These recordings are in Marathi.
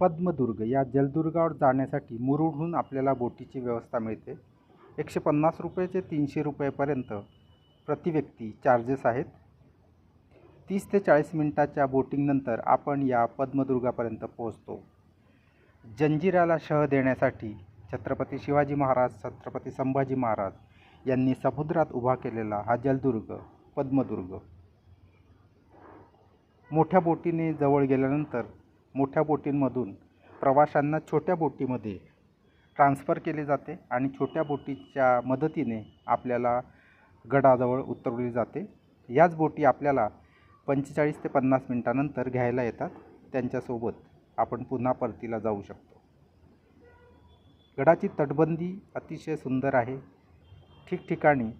पद्मदुर्ग या जलदुर्गावर जाण्यासाठी मुरुडहून आपल्याला बोटीची व्यवस्था मिळते. एकशे पन्नास रुपये ते तीनशे रुपयेपर्यंत प्रतिव्यक्ती चार्जेस आहेत. तीस ते चाळीस मिनटाच्या बोटिंगनंतर आपण या पद्मदुर्गापर्यंत पोहोचतो. जंजिराला शह देण्यासाठी छत्रपती शिवाजी महाराज छत्रपती संभाजी महाराज यांनी समुद्रात उभा केलेला हा जलदुर्ग पद्मदुर्ग. मोठ्या बोटीने जवळ गेल्यानंतर मोठ्या बोटींमधून प्रवाशांना छोट्या बोटीमध्ये ट्रान्स्फर केले जाते आणि छोट्या बोटीच्या मदतीने आपल्याला गडाजवळ उतरवली जाते. याच बोटी आपल्याला पंचेचाळीस ते पन्नास मिनटानंतर घ्यायला येतात. त्यांच्यासोबत आपण पुन्हा परतीला जाऊ शकतो. गडाची तटबंदी अतिशय सुंदर आहे. ठिकठिकाणी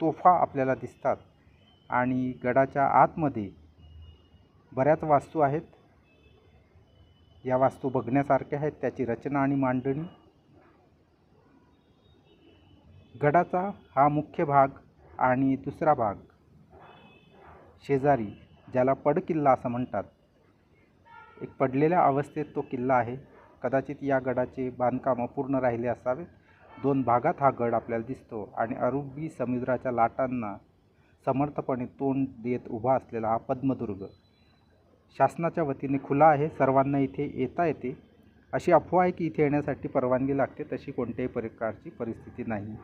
तोफा आपल्याला दिसतात आणि गडाच्या आतमध्ये बऱ्याच वास्तू आहेत. या वास्तू बघण्यासारख्या आहेत. त्याची रचना आणि मांडणी. गडाचा हा मुख्य भाग आणि दुसरा भाग. शेजारी ज्याला पडकिल्ला असं म्हणतात. एक पडलेल्या अवस्थेत तो किल्ला आहे. कदाचित या गडाचे बांधकाम अपूर्ण राहिले असावे दोन भागात हा गड आपल्याला दिसतो आणि अरुबी समुद्राच्या लाटांना समर्थपणे तोंड देत उभा असलेला हा पद्मदुर्ग. शासनाच्या वतीने खुला आहे. सर्वांना इथे येता येते. अशी अफवा आहे की इथे येण्यासाठी परवानगी लागते तशी कोणत्याही प्रकारची परिस्थिती नाही.